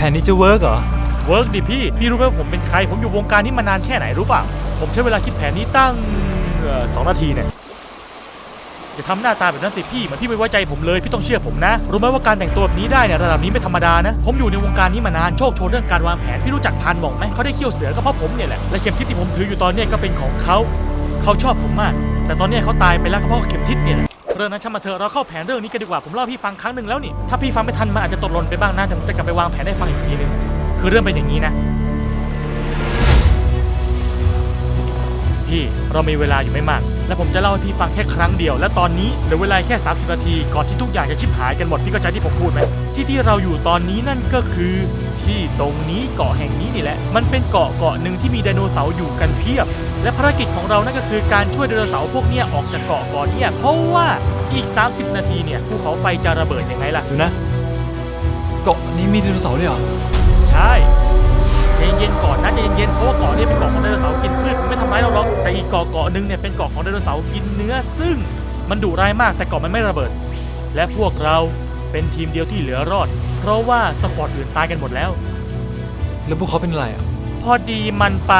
ผนนี้จะเวิร์กเหรอ เวิร์กดิพี่ พี่รู้ไหมว่าผมเป็นใคร ผมอยู่วงการนี้มานานแค่ไหนรู้ป่ะ ผมใช้เวลาคิดแผนนี้ตั้งเอ่อสองนาทีเนี่ย จะทำหน้าตาแบบนั้นสิพี่เหมือนพี่ไม่ไว้ใจผมเลย พี่ต้องเชื่อผมนะ รู้ไหมว่าการแต่งตัวแบบนี้ได้เนี่ยระดับนี้ไม่ธรรมดานะ ผมอยู่ในวงการนี้มานานโชคโชนเรื่องการวางแผน พี่รู้จักพานหม่องไหมเขาได้เขี้ยวเสือก็เพราะผมเนี่ยแหละ และเข็มทิศที่ผมถืออยู่ตอนเนี้ยก็เป็นของเขา เขาชอบผมมาก แต่ตอนเนี้ยเขาตายไปแล้วก็เพราะเข็มทิศเนี่ยแหละ เรื่องนั้นช่างมาเถอะเราเข้าแผนเรื่องนี้กันดีกว่าผมเล่าพี่ฟังครั้งหนึ่งแล้วนี่ถ้าพี่ฟังไม่ทันมันอาจจะตกหล่นไปบ้างนะแต่ผมจะกลับไปวางแผนให้ฟังอีกทีนึงคือเรื่องเป็นอย่างนี้นะพี่เรามีเวลาอยู่ไม่มาก และผมจะเล่าให้พี่ฟังแค่ครั้งเดียว และตอนนี้เหลือเวลาแค่ 30 นาที ก่อนที่ทุกอย่างจะชิบหายกันหมด พี่เข้าใจที่ผมพูดไหมที่ที่เราอยู่ตอนนี้นั่นก็คือ ที่ตรงนี้เกาะแห่งนี้นี่แหละ มันเป็นเกาะเกาะหนึ่งที่มีไดโนเสาร์อยู่กันเพียบ และภารกิจของเรานั่นก็คือการช่วยไดโนเสาร์พวกเนี้ยออกจากเกาะก่อนเนี่ยเพราะว่าอีก 30 นาทีเนี่ยภูเขาไฟจะระเบิดยังไงล่ะ ดูนะ เกาะนี้มีไดโนเสาร์ด้วยเหรอ ใช่ใจ เย็นๆก่อนนะใจเย็นๆเพราะว่าเกาะนี้เป็นเกาะของไดโนเสาร์กินพืชมันไม่ทำร้ายเราหรอกแต่อีกเกาะเกาะหนึงเนี่ยเป็นเกาะของไดโนเสาร์กินเนื้อซึ่งมันดุร้ายมากแต่เกาะมันไม่ระเบิด และพวกเราเป็นทีมเดียวที่เหลือรอด เพราะว่าสปอร์ตอื่นตายกันหมดแล้ว แล้วพวกเขาเป็นอะไรอะ พอดีมันไป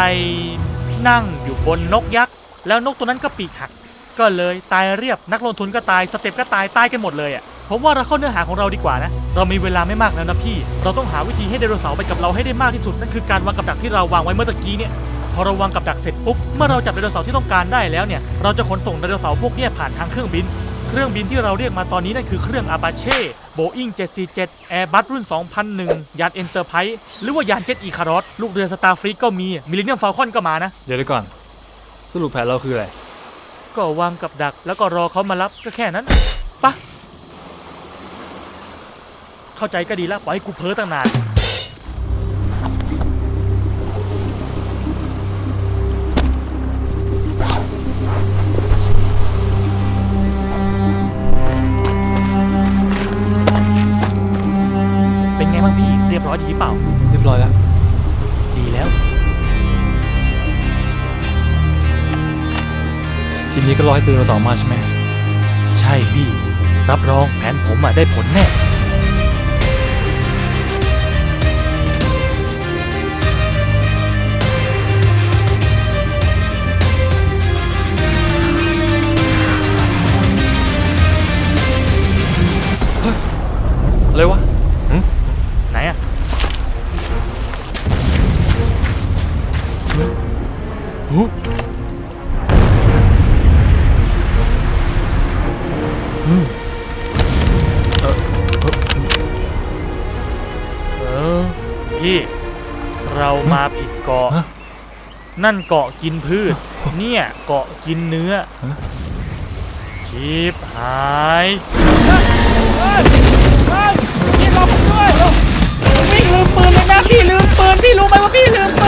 นั่งอยู่บนนกยักษ์แล้วนกตัวนั้นก็ปีกหัก ก็เลยตายเรียบนักลงทุนก็ตายสเต็ปก็ตายตายกันหมดเลยอะ ผมว่าเราเข้าเนื้อหาของเราดีกว่านะ เรามีเวลาไม่มากแล้วนะพี่ เราต้องหาวิธีให้ไดโนเสาร์ไปกับเราให้ได้มากที่สุด นั่นคือการวางกับดักที่เราวางไว้เมื่อตะกี้เนี่ย พอเราวางกับดักเสร็จปุ๊บ เมื่อเราจับไดโนเสาร์ที่ต้องการได้แล้วเนี่ย เราจะขนส่งไดโนเสาร์พวกเนี้ยผ่านทางเครื่องบิน เครื่องบินที่เราเรียกมาตอนนี้นั่นคือเครื่อง Apache Boeing 747 Airbus รุ่น 2001 ยาน Enterprise หรือว่ายานเจ็ตอีคารอสลูกเรือ Starfleet ก็มี Millennium Falcon ก็มานะ เดี๋ยวเดี๋ยวก่อน สรุปแผนเราคืออะไร ก็วางกับดักแล้วก็รอเขามารับก็แค่นั้นปะ เข้าใจก็ดีแล้วปล่อยให้กูเพ้อตั้งนานเป็นไงบ้างพี่เรียบร้อยดีเปล่า เรียบร้อยแล้ว ดีแล้ว ทีนี้ก็รอให้ไดโนเสาร์มาใช่ไหม ใช่พี่ รับรองแผนผมอะได้ผลแน่ พี่ เรามาผิดเกาะ นั่นเกาะกินพืช เนี่ยเกาะกินเนื้อชิบหายพี่รอผมด้วยพี่ลืมปืนเลยนะพี่ลืมปืนพี่รู้ไหมว่าพี่ลืม